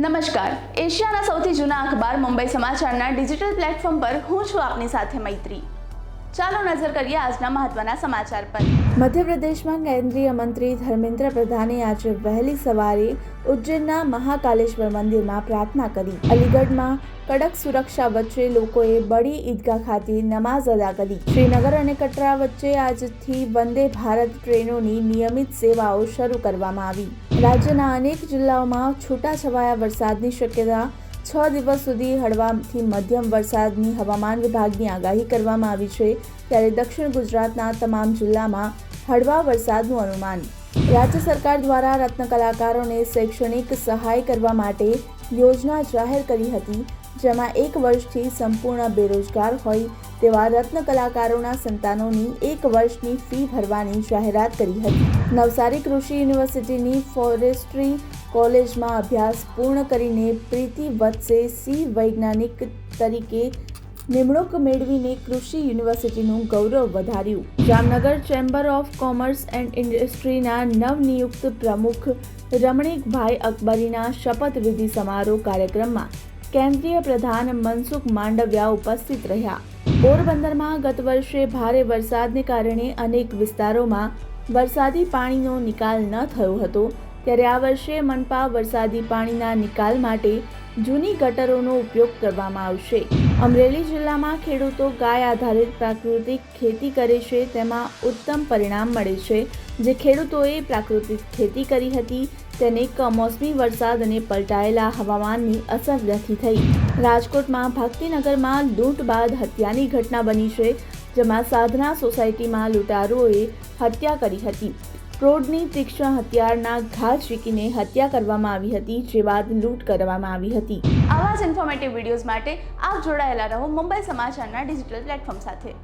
નમસ્કાર. એશિયાના સૌથી જૂના અખબાર મુંબઈ સમાચારના ડિજિટલ પ્લેટફોર્મ પર હું છું આપની સાથે મૈત્રી. ચાલો નજર કરીએ આજના મહત્વના સમાચાર પર. મધ્યપ્રદેશમાં કેન્દ્રીય મંત્રી ધર્મેન્દ્ર પ્રધાને આજે વહેલી સવારે ઉજ્જૈનના મહાકાલેશ્વર મંદિરમાં પ્રાર્થના કરી. અલીગઢમાં કડક સુરક્ષા વચ્ચે લોકોએ બડી ઈદગાહ ખાતે નમાઝ અદા કરી. શ્રીનગર અને કટરા વચ્ચે આજથી વંદે ભારત ટ્રેનોની નિયમિત સેવાઓ શરૂ કરવામાં આવી. રાજ્યના અનેક જિલ્લાઓમાં છૂટાછવાયા વરસાદની શક્યતા, છ દિવસ સુધી હળવાથી મધ્યમ વરસાદની હવામાન વિભાગની આગાહી કરવામાં આવી છે, ત્યારે દક્ષિણ ગુજરાતના તમામ જિલ્લામાં હળવા વરસાદનું અનુમાન. રાજ્ય સરકાર દ્વારા રત્ન કલાકારોને શૈક્ષણિક સહાય કરવા માટે યોજના જાહેર કરી હતી જેમાં એક વર્ષથી સંપૂર્ણ બેરોજગાર હોય તેવા રત્ન કલાકારોના સંતાનોની એક વર્ષની ફી ભરવાની જાહેરાત કરી હતી. નવસારી કૃષિ યુનિવર્સિટીની ફોરેસ્ટ્રી કોલેજમાં અભ્યાસ પૂર્ણ કરીને પ્રીતિ વત્સે સી વૈજ્ઞાનિક તરીકે નિમણૂક મેળવીને કૃષિ યુનિવર્સિટીનું ગૌરવ વધાર્યું. Jamnagar chamber of commerce and ઇન્ડસ્ટ્રીના નવનિયુક્ત પ્રમુખ રમણીકભાઈ અકબરીના શપથવિધિ સમારોહ કાર્યક્રમમાં કેન્દ્રીય પ્રધાન મનસુખ માંડવિયા ઉપસ્થિત રહ્યા. પોરબંદરમાં ગત વર્ષે ભારે વરસાદને કારણે અનેક વિસ્તારોમાં વરસાદી પાણીનો નિકાલ ન થયો હતો. ત્યારે આ વર્ષે મનપા વરસાદી પાણીના નિકાલ માટે જૂની ગટરોનો ઉપયોગ કરવામાં આવશે. અમરેલી જિલ્લામાં ખેડૂતો ગાય આધારિત પ્રાકૃતિક ખેતી કરે છે, તેમાં ઉત્તમ પરિણામ મળે છે. જે ખેડૂતોએ પ્રાકૃતિક ખેતી કરી હતી, તેને કમોસમી વરસાદ અને પલટાયેલા હવામાનની અસર નથી થઈ. રાજકોટમાં ભક્તિનગરમાં લૂંટ બાદ હત્યાની ઘટના બની છે, જેમાં સાધના સોસાયટીમાં લૂંટારુઓએ હત્યા કરી હતી. રોડની તીક્ષ્ણ હથિયારના ઘા ઝીકીને હત્યા કરવામાં આવી હતી, જે બાદ લૂંટ કરવામાં આવી હતી. આવા જ ઇન્ફોર્મેટિવ વિડીયોઝ માટે આપ જોડાયેલા રહો મુંબઈ સમાચારના ડિજિટલ પ્લેટફોર્મ સાથે.